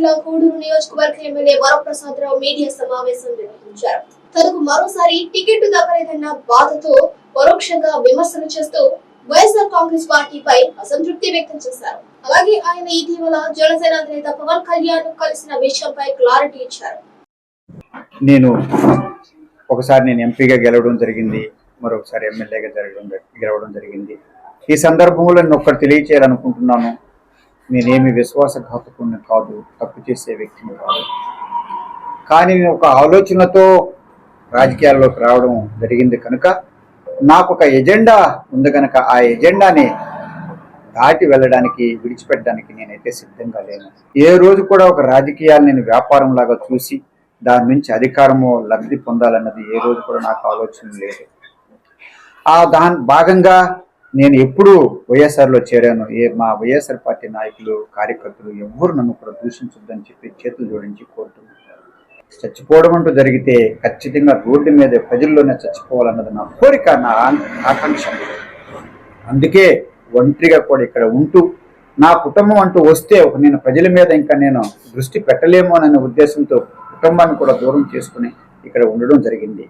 జిల్లా కోడూరు నియోజకవర్గ MLA Varaprasad Rao media సమావేశం నిర్వహించారు. తనకు మరోసారి టికెట్ దక్కలేదన్న బాధతో పరోక్షంగా విమర్శలు చేస్తూ వైఎస్ఆర్ కాంగ్రెస్ పార్టీపై అసంతృప్తి వ్యక్తం చేశారు. అలాగే ఆయన ఇటీవల జనసేన అధినేత పవన్ కళ్యాణ్ కలిసిన విషయంపై క్లారిటీ ఇచ్చారు. నేను ఒకసారి నేను ఎంపీగా గెలవడం జరిగింది మరొకసారి ఎమ్మెల్యేగా జరగడం గెలవడం జరిగింది. ఈ సందర్భంలో నేను ఒక్కటి తెలియచేయాలనుకుంటున్నాను. నేనేమి విశ్వాసఘాతకుని కాదు తప్పు చేసే వ్యక్తిని కాదు. కానీ నేను ఒక ఆలోచనతో రాజకీయాల్లోకి రావడం జరిగింది కనుక నాకు ఒక ఎజెండా ఉంది కనుక ఆ ఎజెండాని దాటి వెళ్ళడానికి విడిచిపెట్టడానికి నేనైతే సిద్ధంగా లేను. ఏ రోజు కూడా ఒక రాజకీయాలు నేను వ్యాపారం లాగా చూసి దాని నుంచి అధికారము లబ్ధి పొందాలన్నది ఏ రోజు కూడా నాకు ఆలోచన లేదు. ఆ దాని భాగంగా నేను ఎప్పుడు వైఎస్ఆర్లో చేరాను. ఏ మా వైఎస్ఆర్ పార్టీ నాయకులు కార్యకర్తలు ఎవ్వరు నన్ను కూడా దూషించొద్దని చెప్పి చేతులు జోడించి కోరుతున్నాను చచ్చిపోవడం అంటూ జరిగితే ఖచ్చితంగా రోడ్డు మీద ప్రజల్లోనే చచ్చిపోవాలన్నది నా కోరిక నా ఆకాంక్ష. అందుకే ఒంటరిగా కూడా ఇక్కడ ఉంటూ నా కుటుంబం అంటూ వస్తే ఒక నేను ప్రజల మీద ఇంకా నేను దృష్టి పెట్టలేమో అనే ఉద్దేశంతో కుటుంబాన్ని కూడా దూరం చేసుకుని ఇక్కడ ఉండడం జరిగింది.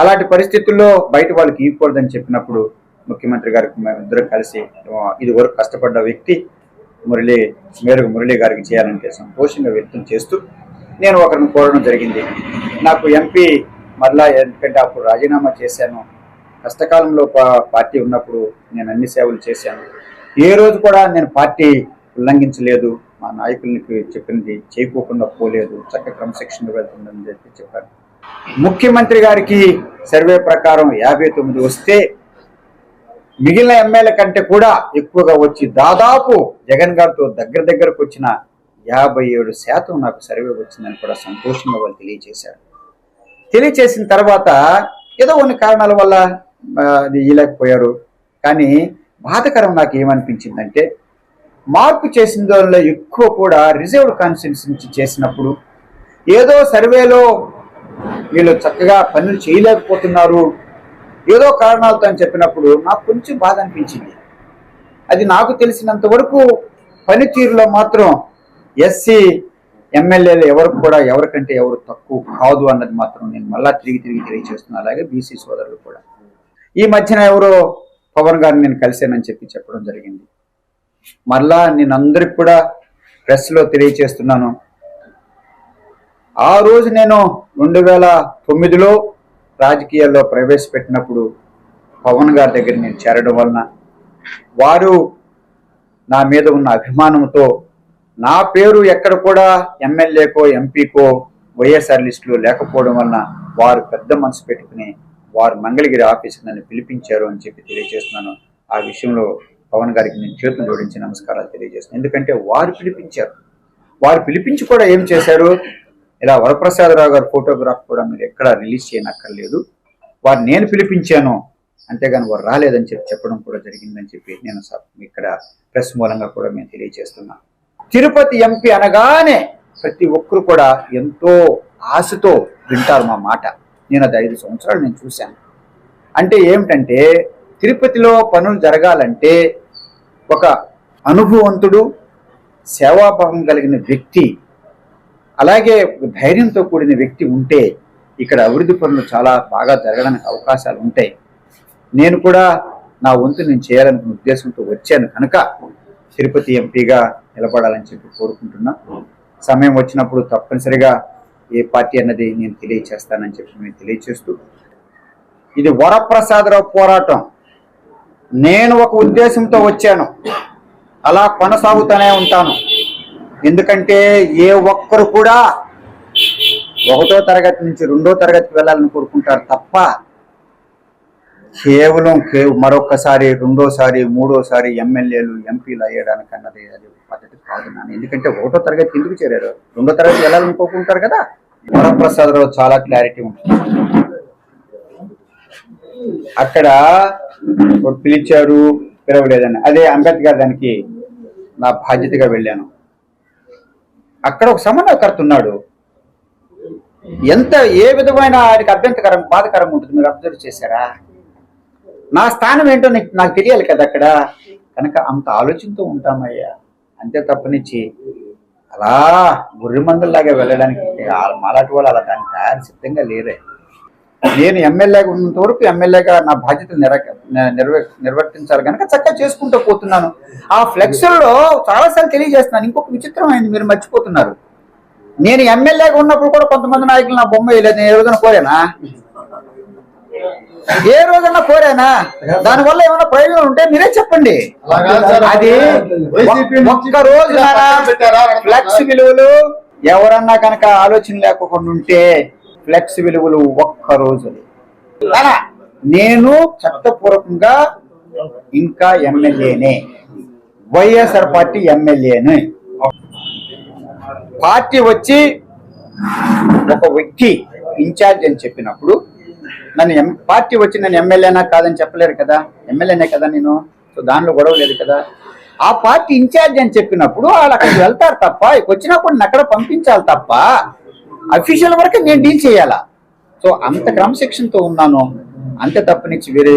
అలాంటి పరిస్థితుల్లో బయట వాళ్ళకి ఇవ్వకూడదని చెప్పినప్పుడు ముఖ్యమంత్రి గారికి మేమిద్దరం కలిసి ఇదివరకు ఇది వరకు కష్టపడ్డ వ్యక్తి మురళి మేరకు మురళి గారికి చేయాలంటే సంతోషంగా వ్యక్తం చేస్తూ నేను ఒకరిని కోరడం జరిగింది. నాకు ఎంపీ మరలా ఎందుకంటే అప్పుడు రాజీనామా చేశాను. కష్టకాలంలో పార్టీ ఉన్నప్పుడు నేను అన్ని సేవలు చేశాను. ఏ రోజు కూడా నేను పార్టీ ఉల్లంఘించలేదు. మా నాయకులకి చెప్పింది చేయకోకుండా పోలేదు. చక్క క్రమశిక్షణ వెళ్తుందని చెప్పి చెప్పాను ముఖ్యమంత్రి గారికి సర్వే ప్రకారం యాభై తొమ్మిది వస్తే మిగిలిన ఎమ్మెల్యే కంటే కూడా ఎక్కువగా వచ్చి దాదాపు జగన్ గారితో దగ్గర దగ్గరకు వచ్చిన యాభై ఏడు శాతం నాకు సర్వే వచ్చిందని కూడా సంతోషంగా వాళ్ళు తెలియజేశారు. తెలియచేసిన తర్వాత ఏదో కొన్ని కారణాల వల్ల అది ఇవ్వలేకపోయారు కానీ బాధకరం నాకు ఏమనిపించిందంటే మార్పు చేసిన దానిలో ఎక్కువ కూడా రిజర్వ్డ్ కాన్స్టిట్యూన్సీ నుంచి చేసినప్పుడు ఏదో సర్వేలో వీళ్ళు చక్కగా పనులు చేయలేకపోతున్నారు. ఏదో కారణాలతో అని చెప్పినప్పుడు నాకు కొంచెం బాధ అనిపించింది. అది నాకు తెలిసినంత వరకు పనితీరులో మాత్రం ఎస్సీ ఎమ్మెల్యేలు ఎవరు కూడా ఎవరికంటే ఎవరు తక్కువ కాదు అన్నది మాత్రం నేను మళ్ళా తిరిగి తిరిగి తెలియజేస్తున్నాను అలాగే బీసీ సోదరులు కూడా. ఈ మధ్యన ఎవరో పవన్ గారిని నేను కలిశానని చెప్పి చెప్పడం జరిగింది. మళ్ళా నేను అందరికి కూడా ప్రెస్లో తెలియజేస్తున్నాను ఆ రోజు నేను రెండు వేల తొమ్మిదిలో రాజకీయాల్లో ప్రవేశపెట్టినప్పుడు పవన్ గారి దగ్గర నేను చేరడం వలన వారు నా మీద ఉన్న అభిమానంతో నా పేరు ఎక్కడ కూడా ఎమ్మెల్యేకో ఎంపీకో వైఎస్ఆర్ లిస్టులో లేకపోవడం వలన వారు పెద్ద మనసు పెట్టుకుని వారు మంగళగిరి ఆఫీస్కి నన్ను పిలిపించారు అని చెప్పి తెలియజేస్తున్నాను. ఆ విషయంలో పవన్ గారికి నేను చేతులు జోడించి నమస్కారాలు తెలియజేస్తున్నాను. ఎందుకంటే వారు పిలిపించారు. వారు పిలిపించి కూడా ఏం చేశారు? ఇలా వరప్రసాదరావు గారి ఫోటోగ్రాఫ్ కూడా మీరు ఎక్కడ రిలీజ్ చేయనక్కర్లేదు. వారు నేను పిలిపించాను. అంతేగాని వారు రాలేదని చెప్పి చెప్పడం కూడా జరిగిందని చెప్పి నేను ఇక్కడ ప్రెస్ మూలంగా కూడా మేము తెలియజేస్తున్నాను తిరుపతి ఎంపీ అనగానే ప్రతి ఒక్కరు కూడా ఎంతో ఆశతో వింటారు మా మాట. నేను అది ఐదు సంవత్సరాలు నేను చూశాను. అంటే ఏమిటంటే తిరుపతిలో పనులు జరగాలంటే ఒక అనుభవంతుడు సేవాభావం కలిగిన వ్యక్తి అలాగే ధైర్యంతో కూడిన వ్యక్తి ఉంటే ఇక్కడ అభివృద్ధి పనులు చాలా బాగా జరగడానికి అవకాశాలు ఉంటాయి. నేను కూడా నా వంతు నేను చేయాలనుకున్న ఉద్దేశంతో వచ్చాను కనుక తిరుపతి ఎంపీగా నిలబడాలని చెప్పి కోరుకుంటున్నా. సమయం వచ్చినప్పుడు తప్పనిసరిగా ఏ పార్టీ అన్నది నేను తెలియచేస్తానని చెప్పి నేను తెలియచేస్తూ ఇది వరప్రసాదరావు పోరాటం. నేను ఒక ఉద్దేశంతో వచ్చాను. అలా కొనసాగుతూనే ఉంటాను. ఎందుకంటే ఏ ఒక్కరు కూడా ఒకటో తరగతి నుంచి రెండో తరగతికి వెళ్ళాలని కోరుకుంటారు తప్ప కేవలం కే మరొకసారి రెండోసారి మూడోసారి ఎమ్మెల్యేలు ఎంపీలు అయ్యడానికి అన్నది అది పద్ధతి కాదు నాన్న. ఎందుకంటే ఒకటో తరగతి ఎందుకు చేరారు? రెండో తరగతి వెళ్ళాలనుకోకుంటారు కదా? వరప్రసాదరావు చాలా క్లారిటీ ఉంటుంది. అక్కడ ఒక పిలిచారు పిలవలేదని. అదే అంబేద్కర్ దానికి నా బాధ్యతగా వెళ్ళాను. అక్కడ ఒక సమన్వయకర్త ఉన్నాడు. ఎంత ఏ విధమైన ఆయనకి అభ్యంతకరం బాధకరం ఉంటుంది మీరు అబ్జర్వ్ చేశారా? నా స్థానం ఏంటో నాకు తెలియాలి కదా అక్కడ. కనుక అంత ఆలోచనతో ఉంటామయ్యా. అంతే తప్పనిచ్చి. అలా గుర్రె మందుల్లాగా వెళ్ళడానికి ఆ వాళ్ళు అలా దానికి తయారు సిద్ధంగా లేరే. నేను ఎమ్మెల్యేగా ఉన్నంత వరకు ఎమ్మెల్యేగా నా బాధ్యతలు నెర నిర్వ నిర్వర్తించాలి కనుక చక్కగా చేసుకుంటూ పోతున్నాను. ఆ ఫ్లెక్స్లో చాలాసార్లు తెలియజేస్తున్నాను. ఇంకొక విచిత్రమైంది మీరు మర్చిపోతున్నారు. నేను ఎమ్మెల్యేగా ఉన్నప్పుడు కూడా కొంతమంది నాయకులు నా బొమ్మ వేయలేదు. నేను ఏ రోజున కోరానా? ఏ రోజన్నా కోరానా? దానివల్ల ఏమైనా ప్రయోజనం ఉంటే మీరే చెప్పండి. అది ఒక్క రోజు? ఫ్లెక్స్ విలువలు ఎవరన్నా కనుక ఆలోచన లేకుండా ఉంటే ఫ్లెక్స్ విలువలు ఒక్క రోజు నేను చట్టపూర్వకంగా ఇంకా ఎమ్మెల్యేనే. వైఎస్ఆర్ పార్టీ ఎమ్మెల్యేనే. పార్టీ వచ్చి ఒక వ్యక్తి ఇన్ఛార్జ్ అని చెప్పినప్పుడు నన్ను ఎం పార్టీ వచ్చి నన్ను ఎమ్మెల్యేనా కాదని చెప్పలేరు కదా. ఎమ్మెల్యేనే కదా నేను. సో దానిలో గొడవ లేదు కదా. ఆ పార్టీ ఇన్ఛార్జ్ అని చెప్పినప్పుడు వాళ్ళు అక్కడికి వెళ్తారు తప్ప వచ్చినప్పుడు నన్ను అక్కడ పంపించాలి తప్ప అఫీషియల్ వరకు నేను డీల్ చేయాలా? సో అంత క్రమశిక్షణతో ఉన్నాను. అంతే తప్పనిచ్చి వేరే